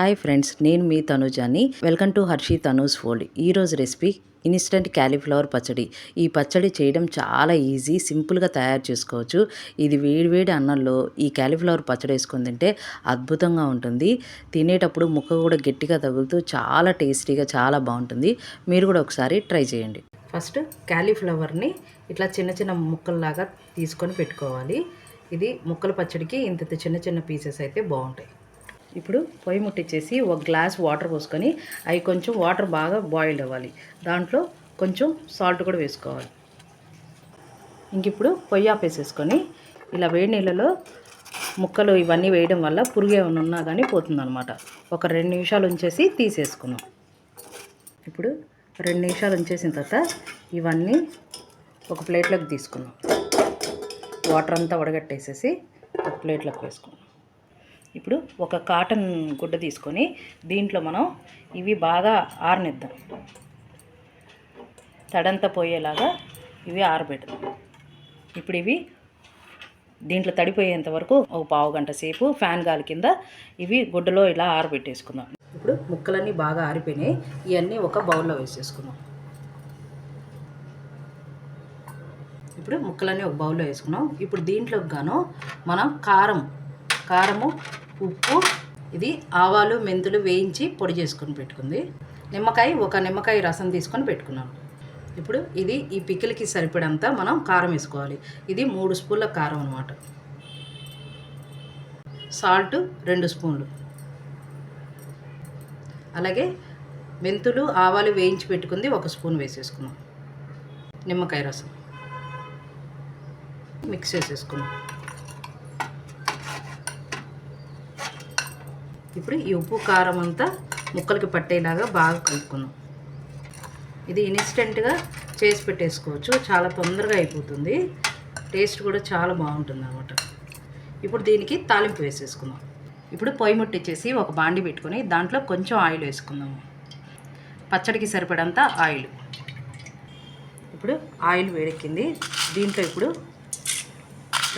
Hi friends నేను మీ తనుజాని. వెల్కమ్ టు హర్షి తనూజ్ ఫోల్డ్. ఈరోజు రెసిపీ ఇన్స్టంట్ క్యాలీఫ్లవర్ పచ్చడి. ఈ పచ్చడి చేయడం చాలా ఈజీ సింపుల్గా తయారు చేసుకోవచ్చు. ఇది వేడివేడి అన్నంలో ఈ క్యాలీఫ్లవర్ పచ్చడి వేసుకొని తింటే అద్భుతంగా ఉంటుంది. తినేటప్పుడు ముక్క కూడా గట్టిగా తగులుతూ చాలా టేస్టీగా చాలా బాగుంటుంది. మీరు కూడా ఒకసారి ట్రై చేయండి. ఫస్ట్ క్యాలీఫ్లవర్ని ఇట్లా చిన్న చిన్న ముక్కల్లాగా తీసుకొని పెట్టుకోవాలి. ఇది ముక్కల పచ్చడికి ఇంత చిన్న చిన్న పీసెస్ అయితే బాగుంటాయి. ఇప్పుడు పొయ్యి ముట్టించేసి ఒక గ్లాస్ వాటర్ పోసుకొని అవి కొంచెం వాటర్ బాగా బాయిల్ అవ్వాలి. దాంట్లో కొంచెం సాల్ట్ కూడా వేసుకోవాలి. ఇంక ఇప్పుడు పొయ్యి ఆపేసేసుకొని ఇలా వేడి నీళ్ళలో ముక్కలు ఇవన్నీ వేయడం వల్ల పురుగు ఏమైనా ఉన్నా కానీ పోతుందన్నమాట. ఒక రెండు నిమిషాలు ఉంచేసి తీసేసుకున్నాం. ఇప్పుడు రెండు నిమిషాలు ఉంచేసిన తర్వాత ఇవన్నీ ఒక ప్లేట్లోకి తీసుకున్నాం. వాటర్ అంతా వడగట్టేసేసి ఒక ప్లేట్లోకి వేసుకున్నాం. ఇప్పుడు ఒక కాటన్ గుడ్డ తీసుకొని దీంట్లో మనం ఇవి బాగా ఆరనిద్దాం. తడంతా పోయేలాగా ఇవి ఆరబెడదాం. ఇప్పుడు ఇవి దీంట్లో తడిపోయేంత వరకు ఒక పావు గంట సేపు ఫ్యాన్ గాలి కింద ఇవి గుడ్డలో ఇలా ఆరబెట్టేసుకుందాం. ఇప్పుడు ముక్కలన్నీ బాగా ఆరిపోయినాయి. ఇవన్నీ ఒక బౌల్లో వేసేసుకుందాం. ఇప్పుడు ముక్కలన్నీ ఒక బౌల్లో వేసుకున్నాం ఇప్పుడు దీంట్లోకి గాను మనం కారం కారము ఉప్పు ఇది ఆవాలు మెంతులు వేయించి పొడి చేసుకొని పెట్టుకుంది. నిమ్మకాయ ఒక నిమ్మకాయ రసం తీసుకొని పెట్టుకున్నాను. ఇప్పుడు ఇది ఈ పికిల్కి సరిపడంత మనం కారం వేసుకోవాలి. ఇది మూడు స్పూన్ల కారం అనమాట సాల్ట్ రెండు స్పూన్లు. అలాగే మెంతులు ఆవాలు వేయించి పెట్టుకుంది ఒక స్పూన్ వేసేసుకున్నాం. నిమ్మకాయ రసం. మిక్స్ చేసేసుకున్నాం. ఇప్పుడు ఈ ఉప్పు కారం అంతా ముక్కలకి పట్టేలాగా బాగా కలుపుకుందాం. ఇది ఇన్స్టెంట్గా చేసి పెట్టేసుకోవచ్చు. చాలా తొందరగా అయిపోతుంది. టేస్ట్ కూడా చాలా బాగుంటుంది అన్నమాట. ఇప్పుడు దీనికి తాలింపు వేసేసుకుందాం. ఇప్పుడు పొయ్యి ముట్టించేసి ఒక బాండి పెట్టుకొని దాంట్లో కొంచెం ఆయిల్ వేసుకుందాము పచ్చడికి సరిపడంత ఆయిల్. ఇప్పుడు ఆయిల్ వేడెక్కింది. దీంట్లో ఇప్పుడు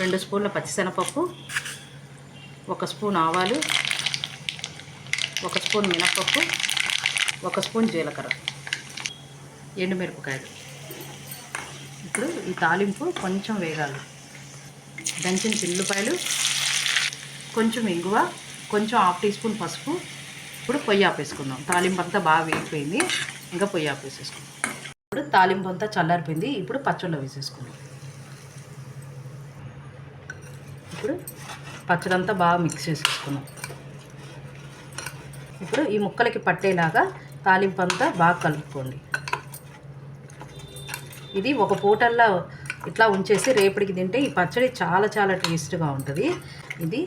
రెండు స్పూన్ల పచ్చిశనగపప్పు ఒక స్పూన్ ఆవాలు ఒక స్పూన్ మినపప్పు ఒక స్పూన్ జీలకర్ర. ఎండుమిరపకాయలు. ఇప్పుడు ఈ తాలింపు కొంచెం వేగాలి. దంచిన చిల్లుపాయలు కొంచెం ఇంగువ కొంచెం హాఫ్ టీ స్పూన్ పసుపు. ఇప్పుడు పొయ్యి ఆపేసుకుందాం. తాలింపు అంతా బాగా వేగిపోయింది. ఇంకా పొయ్యి ఆపేసేసుకుందాం. ఇప్పుడు తాలింపు అంతా చల్లారిపోయింది. ఇప్పుడు పచ్చళ్ళు వేసేసుకుందాం. ఇప్పుడు పచ్చడంతా బాగా మిక్స్ చేసేసుకున్నాం ఇప్పుడు ఈ ముక్కలకి పట్టేలాగా తాలింపు అంతా బాగా కలుపుకోండి. ఇది ఒక పూటల్లో ఇట్లా ఉంచేసి రేపటికి తింటే ఈ పచ్చడి చాలా చాలా టేస్ట్గా ఉంటుంది. ఇది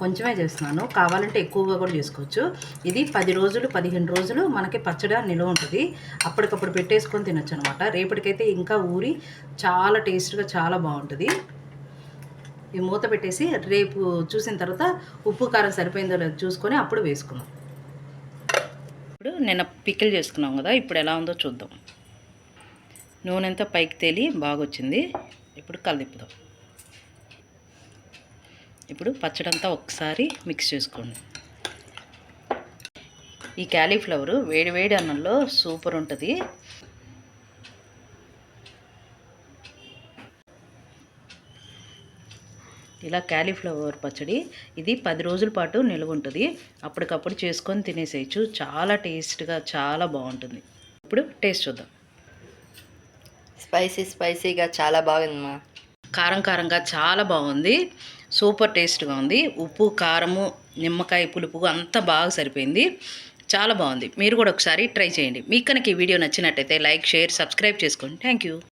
కొంచెమే చేస్తున్నాను. కావాలంటే ఎక్కువగా కూడా చేసుకోవచ్చు. ఇది పది రోజులు పదిహేను రోజులు మనకి పచ్చడి నిల్వ ఉంటుంది. అప్పటికప్పుడు పెట్టేసుకొని తినొచ్చు అనమాట రేపటికైతే ఇంకా ఊరి చాలా టేస్ట్గా చాలా బాగుంటుంది. ఈ మూత పెట్టేసి రేపు చూసిన తర్వాత ఉప్పు కారం సరిపోయిందో లేదో చూసుకొని అప్పుడు వేసుకుందాం. ఇప్పుడు నిన్న పికిల్ చేసుకున్నాం కదా ఇప్పుడు ఎలా ఉందో చూద్దాం. నూనె అంతా పైకి తేలి బాగా వచ్చింది ఇప్పుడు కలిదిప్పుదాం ఇప్పుడు పచ్చడంతా ఒకసారి మిక్స్ చేసుకోండి. ఈ క్యాలీఫ్లవరు వేడి వేడి అన్నంలో సూపర్ ఉంటుంది. ఇలా క్యాలీఫ్లవర్ పచ్చడి ఇది పది రోజుల పాటు నిల్వ ఉంటుంది అప్పటికప్పుడు చేసుకొని తినేసేయచ్చు. చాలా టేస్ట్గా చాలా బాగుంటుంది. ఇప్పుడు టేస్ట్ చూద్దాం. స్పైసీ స్పైసీగా చాలా బాగుందమ్మా. కారం కారంగా చాలా బాగుంది. సూపర్ టేస్ట్గా ఉంది. ఉప్పు కారము నిమ్మకాయ పులుపు అంతా బాగా సరిపోయింది. చాలా బాగుంది. మీరు కూడా ఒకసారి ట్రై చేయండి. మీకు కనుక ఈ వీడియో నచ్చినట్టయితే లైక్ షేర్ సబ్స్క్రైబ్ చేసుకోండి. Thank you